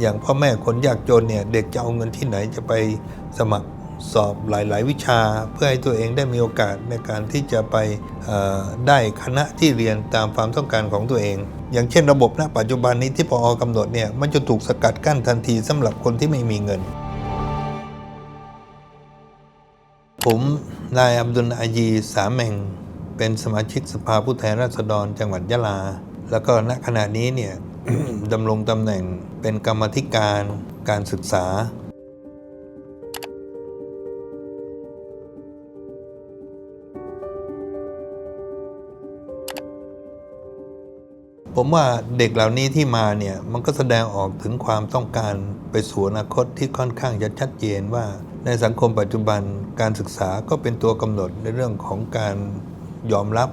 อย่างพ่อแม่คนยากจนเนี่ยเด็กจะเอาเงินที่ไหนจะไปสมัครสอบหลาย ๆ วิชา เพื่อให้ตัวเองได้มีโอกาสในการที่จะไปได้คณะที่เรียนตามความต้องการของตัวเอง อย่างเช่นระบบณปัจจุบันนี้ที่พอกำหนดเนี่ยมันจะถูกสกัดกั้นทันทีสำหรับคนที่ไม่มีเงิน ผมนายอับดุลอายีสาเมงเป็นสมาชิกสภาผู้แทนราษฎรจังหวัดยะลา แล้วก็ณขณะนี้เนี่ย ดำรงตำแหน่งเป็นกรรมธิการการศึกษา ผมว่าเด็กเหล่านี้ที่มาเนี่ย มันก็แสดงออกถึงความต้องการไปสู่อนาคตที่ค่อนข้างจะชัดเจนว่า ในสังคมปัจจุบันการศึกษาก็เป็นตัวกำหนดในเรื่องของการยอมรับ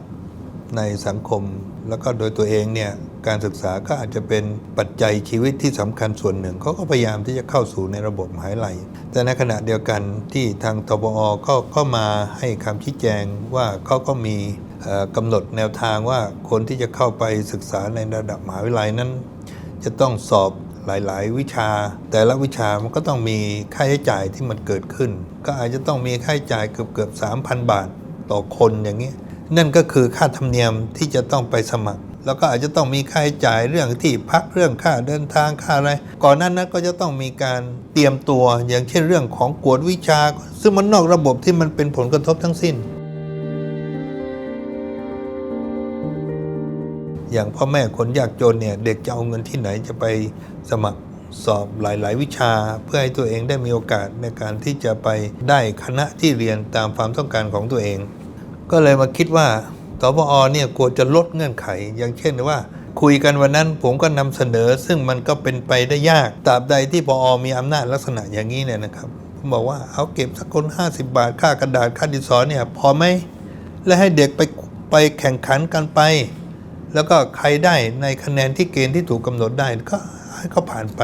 ในสังคม แล้วก็โดยตัวเองเนี่ย การศึกษาก็อาจจะเป็นปัจจัยชีวิตที่สำคัญส่วนหนึ่งเขาก็พยายามที่จะเข้าสู่ในระบบมหาวิทยาลัย แต่ในขณะเดียวกันที่ทางตบอก็ก็มาให้คำชี้แจงว่าเขาก็มีเอ่อกำหนดแนวทางว่าคนที่จะเข้าไปศึกษาในระดับมหาวิทยาลัยนั้น จะต้องสอบหลาย ๆ วิชา แต่ละวิชามันก็ต้องมีค่าใช้จ่ายที่มันเกิดขึ้น ก็อาจจะต้องมีค่าใช้จ่ายเกือบเกือบ3,000บาทต่อคนอย่างนี้ นั่นก็คือค่าธรรมเนียมที่จะต้องไปสมัคร แล้วก็อาจจะต้องมีค่าใช้จ่ายเรื่องที่พักเรื่องค่าเดินทางค่าอะไร ก่อนนั้นนั้นก็จะต้องมีการเตรียมตัวอย่างเช่นเรื่องของกวดวิชา ซึ่งมันนอกระบบที่มันเป็นผลกระทบทั้งสิ้น อย่างพ่อแม่คนยากจนเนี่ยเด็กจะเอาเงินที่ไหนจะไปสมัครสอบหลาย ๆ วิชาเพื่อให้ตัวเองได้มีโอกาสในการที่จะไปได้คณะที่เรียนตามความต้องการของตัวเอง ก็เลยมาคิดว่า ตปอเนี่ยควรจะลดเงื่อนไข อย่างเช่นว่า คุยกันวันนั้นผมก็นำเสนอ ซึ่งมันก็เป็นไปได้ยากตราบใดที่ปออมีอำนาจลักษณะอย่างนี้เนี่ยนะครับผมบอกว่าเอาเก็บสักคน 50 บาทค่ากระดาษค่าดินสอเนี่ยพอไหมและให้เด็กไปไปแข่งขันกันไป แล้วก็ใครได้ในคะแนนที่เกณฑ์ที่ถูกกำหนดได้ก็ให้เขาผ่านไป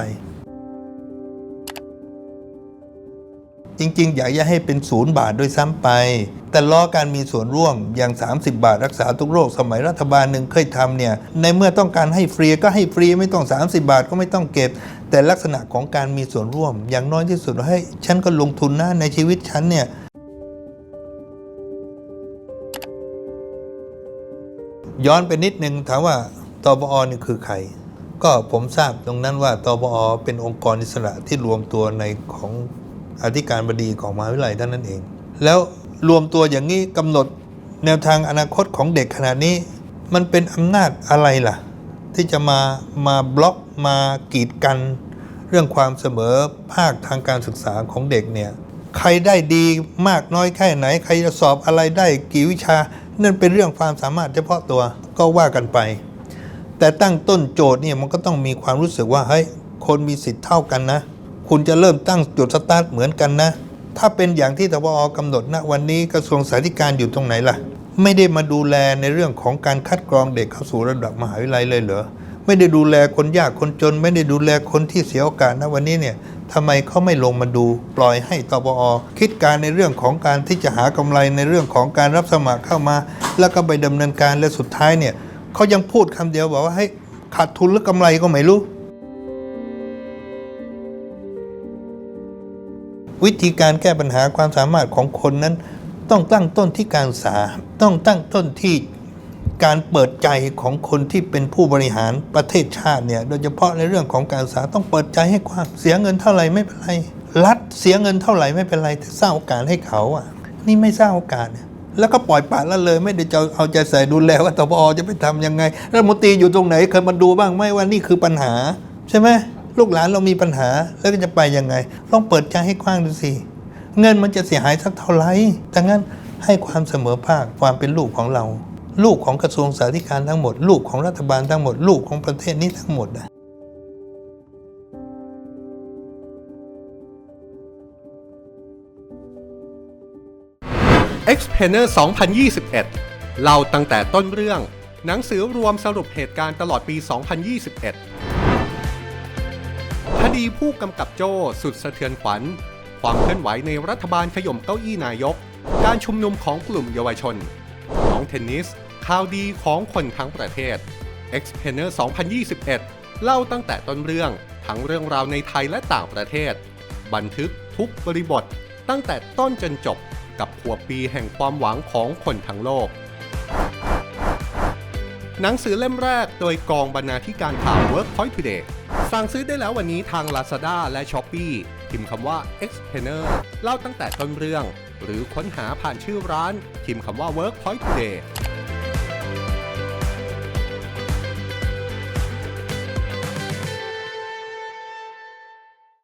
จริงๆ อยากจะให้เป็นศูนย์บาทด้วยซ้ำไป แต่ล้อการมีส่วนร่วมอย่าง 30 บาทรักษาทุกโรคสมัยรัฐบาลหนึ่งเคยทำเนี่ยในเมื่อต้องการให้ฟรีก็ให้ฟรีไม่ต้อง 30 บาทก็ไม่ต้องเก็บ แต่ลักษณะของการมีส่วนร่วม อย่างน้อยที่สุดให้ฉันก็ลงทุนนะในชีวิตฉันเนี่ยย้อนไปนิดนึงถามว่าตบอนี่คือใคร ก็ผมทราบตรงนั้นว่าตบอเป็นองค์กรอิสระที่รวมตัวในของ อธิการบดีของมหาวิทยาลัยเท่านั้นเอง แล้วรวมตัวอย่างนี้กำหนดแนวทางอนาคตของเด็กขนาดนี้ มันเป็นอำนาจอะไรล่ะ ที่จะมามาบล็อกมากีดกัน เรื่องความเสมอภาคทางการศึกษาของเด็กเนี่ยใครได้ดีมากน้อยแค่ไหน ใครจะสอบอะไรได้กี่วิชา นั่นเป็นเรื่องความสามารถเฉพาะตัวก็ว่ากันไป แต่ตั้งต้นโจทย์เนี่ยมันก็ต้องมีความรู้สึกว่าเฮ้ยคนมีสิทธิ์เท่ากันนะ คุณจะเริ่มตั้งจุดสตาร์ทเหมือนกันนะ ถ้าเป็นอย่างที่ทบอกำหนดณวันนี้กระทรวงสาธารณสุขอยู่ตรงไหนล่ะ ไม่ได้มาดูแลในเรื่องของการคัดกรองเด็กเข้าสู่ระดับมหาวิทยาลัยเลยเหรอไม่ได้ดูแลคนยากคนจน ไม่ได้ดูแลคนที่เสียโอกาสนะวันนี้เนี่ยทำไมเขาไม่ลงมาดูปล่อยให้ตบอคิดการในเรื่องของการที่จะหากำไรในเรื่องของการรับสมัครเข้ามา แล้วก็ไปดำเนินการและสุดท้ายเนี่ยเขายังพูดคำเดียวบอกว่าให้ขาดทุนหรือกำไรก็ไม่รู้ วิธีการแก้ปัญหาความสามารถของคนนั้น ต้องตั้งต้นที่การศึกษา ต้องตั้งต้นที่การเปิดใจของคนที่เป็นผู้บริหารประเทศชาติเนี่ยโดยเฉพาะในเรื่องของการศึกษาต้องเปิดใจให้กว้างเสียเงินเท่าไหร่ไม่เป็นไรรัฐเสียเงินเท่าไหร่ไม่เป็นไรแต่สร้างโอกาสให้เขาอะ นี่ไม่สร้างโอกาสเนี่ยแล้วก็ปล่อยปละละเลยไม่ได้จะเอาใจใส่ดูแลว่าตบอจะไปทำยังไงรัฐมนตรีอยู่ตรงไหนเคยมาดูบ้างไหมว่านี่คือปัญหา ใช่ไหม ลูกหลานเรามีปัญหาแล้วก็จะไปยังไงต้องเปิดใจให้กว้างดูสิเงินมันจะเสียหายสักเท่าไหร่ดังนั้นให้ความเสมอภาคความเป็นลูกของเรา ลูกของกระทรวงสาธารณสุขทั้งหมด ลูกของรัฐบาลทั้งหมด ลูกของประเทศนี้ทั้งหมดอะ Expander 2021 เล่าตั้งแต่ต้นเรื่อง หนังสือรวมสรุปเหตุการณ์ตลอดปี 2021 คดีผู้กำกับโจ้สุดสะเทือนขวัญ ความเคลื่อนไหวในรัฐบาลขย่มเก้าอี้นายก การชุมนุมของกลุ่มเยาวชนน้องเทนนิส ข่าวดีของคนทั้งประเทศ e x p a n e r 2021 เล่าตั้งแต่ต้นเรื่อง ทั้งเรื่องราวในไทยและต่างประเทศ บันทึกทุกบริบท ตั้งแต่ต้นจนจบ กับขวบปีแห่งความหวังของคนทั้งโลก หนังสือเล่มแรกโดยกองบรรณาธิการข่าว Workpoint Today สั่งซื้อได้แล้ววันนี้ทาง Lazada และ Shopee พิมพ์คำว่า e x p a n e r เล่าตั้งแต่ต้นเรื่อง หรือค้นหาผ่านชื่อร้าน พิมพ์คำว่า Workpoint Today